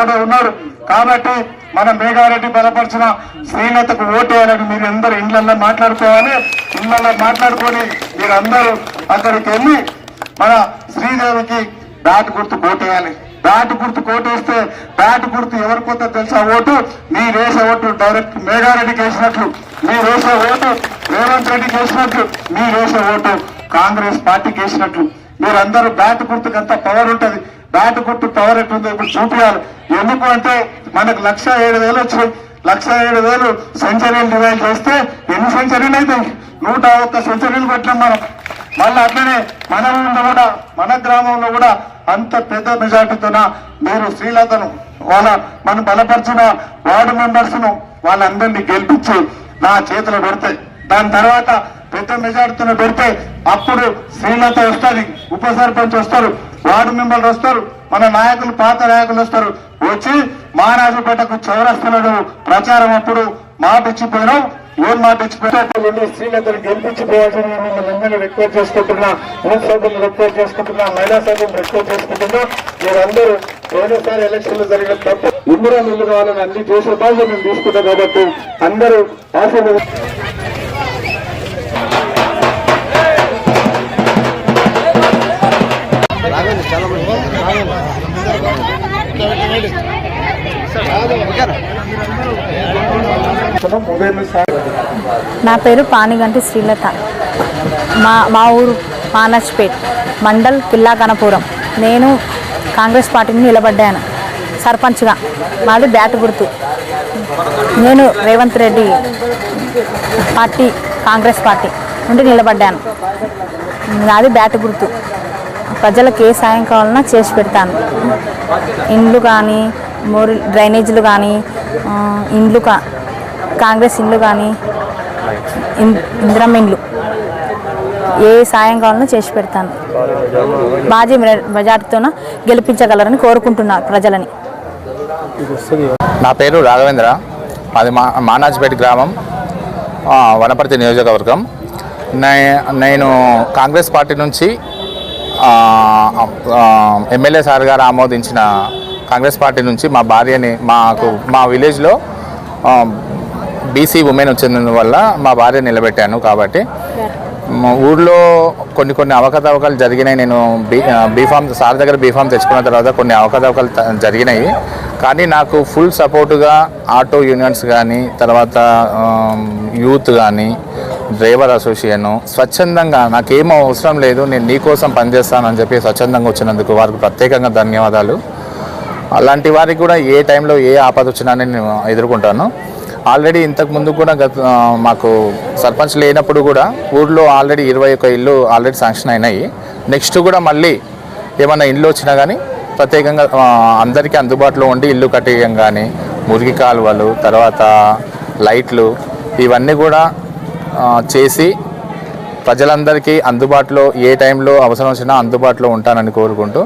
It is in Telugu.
తమ్ముడు ఉన్నారు. కాబట్టి మన మేఘారెడ్డి బలపరిచిన శ్రీలతకు వేయాలని మీరు అందరు ఇళ్ళలో మాట్లాడుకోవాలి. ఇళ్ళలో మాట్లాడుకొని మీరు అందరూ అక్కడికి వెళ్ళి మన శ్రీదేవికి బ్యాట్ గుర్తు కోటేయాలి. బ్యాట్ గుర్తు కోటేస్తే బ్యాట్ గుర్తు ఎవరి కొత్త తెలుసా ఓటు? మీ వేసే ఓటు డైరెక్ట్ మేఘారెడ్డికి వేసినట్లు మీ వేసే ఓటు రేవంత్ రెడ్డికి వేసినట్లు మీ వేసే ఓటు కాంగ్రెస్ పార్టీకి వేసినట్లు మీరందరూ బ్యాట్ గుర్తుకు అంత పవర్ ఉంటది. బ్యాట్ గుర్తు పవర్ ఇప్పుడు చూపించాలి ఎందుకు అంటే మనకు లక్ష ఏడు వేలు వచ్చినాయి లక్ష ఏడు వేలు సెంచరీలు డివైడ్ చేస్తే ఎన్ని సెంచరీలు అవుతాయి నూట ఒక్క సెంచరీలు పెట్టినాం మనం. మళ్ళీ అట్లనే మన కూడా మన గ్రామంలో కూడా అంత పెద్ద మెజార్టీతోన మీరు శ్రీలతను వాళ్ళ మనం బలపరిచిన వార్డు మెంబర్స్ను వాళ్ళందరినీ గెలిపించి నా చేతిలో పెడతాయి దాని తర్వాత పెద్ద మెజార్టీతో పెడితే అప్పుడు శ్రీలత వస్తుంది ఉప సర్పంచ్ వస్తారు వార్డు మెంబర్లు వస్తారు మన నాయకులు పాత నాయకులు వస్తారు. వచ్చి మహారాజుపేటకు చౌరస్తులను ప్రచారం అప్పుడు మాట ఇచ్చిపోయినాం ఏం మాట ఇచ్చిపోయినా శ్రీలతను గెలిపించిపోవాల్సిన మిమ్మల్ని అందరినీ రిక్వెస్ట్ చేసుకుంటున్నా యూత్ సభ్యులు రిక్వెస్ట్ చేసుకుంటున్నా మహిళా సభ్యులు రిక్వెస్ట్ చేసుకుంటున్నా. మీరందరూ పోయినసారి ఎలక్షన్లు జరిగిన తప్ప ఇందిరా నిల్లు కావాలని అన్ని చేసే బాధ్యత మేము తీసుకుంటాం కాబట్టి అందరూ ఆశీర్వదించారు నా పేరు పానిగంటి శ్రీలత. మా మా ఊరు మానజ్పేట్ మండల్ పిల్లాకనపురం నేను కాంగ్రెస్ పార్టీని నిలబడ్డాను. సర్పంచ్గా. మాది బ్యాట్ గుర్తు నేను రేవంత్ రెడ్డి పార్టీ కాంగ్రెస్ పార్టీ నుండి నిలబడ్డాను. నాది బ్యాట్ గుర్తు ప్రజలకు ఏ సాయం కావాలన్నా చేసి పెడతాను. ఇండ్లు కానీ మోరి డ్రైనేజీలు కానీ ఇండ్లు కా కాంగ్రెస్ ఇండ్లు కానీ ఇన్- ఇండ్లు. ఏ సాయం కావాలన్నా చేసి పెడతాను. బాజీ మెజార్టీతోన గెలిపించగలరని కోరుకుంటున్నా ప్రజలని. నా పేరు రాఘవేంద్ర. మాది మా మానాజ్పేట గ్రామం వనపర్తి నియోజకవర్గం. నే- నేను కాంగ్రెస్ పార్టీ నుంచి ఎమ్మెల్యే సార్ గారు ఆమోదించిన కాంగ్రెస్ పార్టీ నుంచి మా భార్యని మాకు మా విలేజ్లో బీసీ ఉమెన్ వచ్చిన వల్ల మా భార్య నిలబెట్టాను కాబట్టి. మా ఊర్లో కొన్ని కొన్ని అవకతవకలు జరిగినాయి. నేను బీ బీఫామ్ సార్ దగ్గర బీఫామ్ తెచ్చుకున్న తర్వాత కొన్ని అవకతవకలు జరిగినాయి. కానీ నాకు ఫుల్ సపోర్టుగా ఆటో యూనియన్స్ కానీ తర్వాత యూత్ కానీ డ్రైవర్ అసోసియేషన్. స్వచ్ఛందంగా నాకేం అవసరం లేదు నేను నీకోసం పనిచేస్తానని చెప్పి స్వచ్ఛందంగా వచ్చినందుకు వారికి ప్రత్యేకంగా ధన్యవాదాలు. అలాంటి వారికి కూడా ఏ టైంలో ఏ ఆపద వచ్చినా నేను ఎదుర్కొంటాను. ఆల్రెడీ ఇంతకు ముందు కూడా గత మాకు సర్పంచ్ లేనప్పుడు కూడా ఊర్లో ఆల్రెడీ ఇరవై ఒక ఇల్లు ఆల్రెడీ శాంక్షన్ అయినాయి. నెక్స్ట్ కూడా మళ్ళీ ఏమైనా ఇల్లు వచ్చినా కానీ ప్రత్యేకంగా అందరికీ అందుబాటులో ఉండి ఇల్లు కట్టేయం కానీ మురికి కాలువలు తర్వాత లైట్లు ఇవన్నీ కూడా చేసి ప్రజలందరికీ అందుబాటులో ఏ టైంలో అవసరం వచ్చినా అందుబాటులో ఉంటానని కోరుకుంటూ